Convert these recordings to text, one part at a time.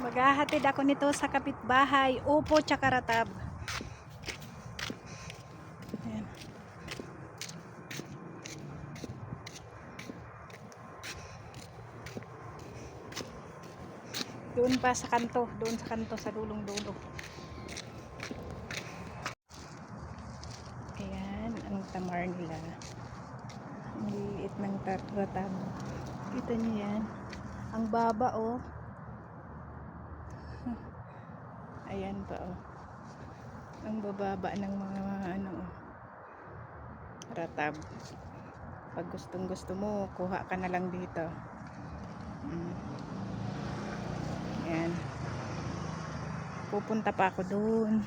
Maghahatid ako nito sa kapitbahay, upo tsaka ratab. Doon pa sa kanto, doon sa kanto sa dulong dulo. Ayan, ang tamar nila. Ang liit ng ratab. Kita niyo yan? Ang baba oh. Pa oh. Ang bababa ng mga ano oh. Ratab. Pag gustong gusto mo, kuha ka na lang dito. Mm. Ayan. Pupunta pa ako doon.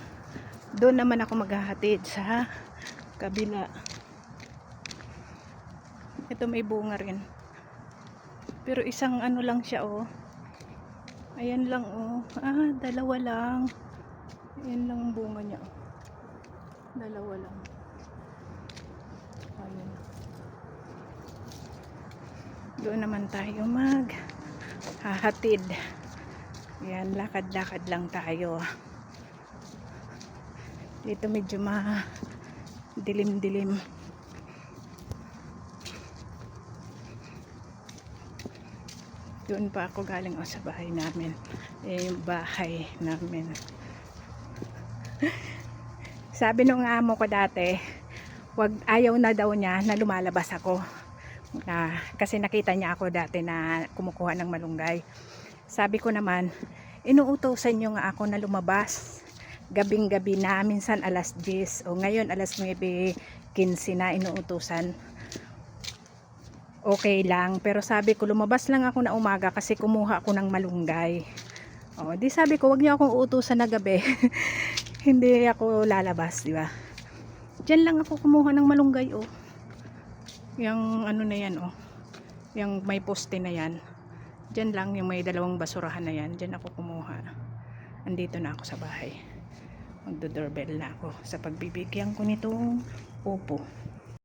Doon naman ako maghahatid sa kabila. Ito may bunga rin. Pero isang ano lang siya oh. Ayan lang oh. Ah, dalawa lang. Ayan lang ang bunga niya. Dalawa lang. Ayan. Doon naman tayo mag hahatid. Ayan, lakad-lakad lang tayo. Dito medyo ma dilim-dilim. Doon pa ako galing o sa bahay namin. Eh, yung bahay namin. Sabi nung amo ko dati, wag ayaw na daw niya na lumalabas ako. Na, kasi nakita niya ako dati na kumukuha ng malunggay. Sabi ko naman, inuutosan niyo nga ako na lumabas. Gabing gabi na, minsan alas 10 o ngayon alas 9.15 na inuutosan okay lang. Pero sabi ko, lumabas lang ako na umaga kasi kumuha ako ng malunggay. O, di sabi ko, wag niyo akong utusan na gabi. Hindi ako lalabas, di ba? Diyan lang ako kumuha ng malunggay, oh. Yung ano na yan, oh. Yung may poste na yan. Diyan lang, yung may dalawang basurahan na yan. Diyan ako kumuha. Andito na ako sa bahay. Magdo-doorbell na ako sa pagbibigyan ko nitong upo.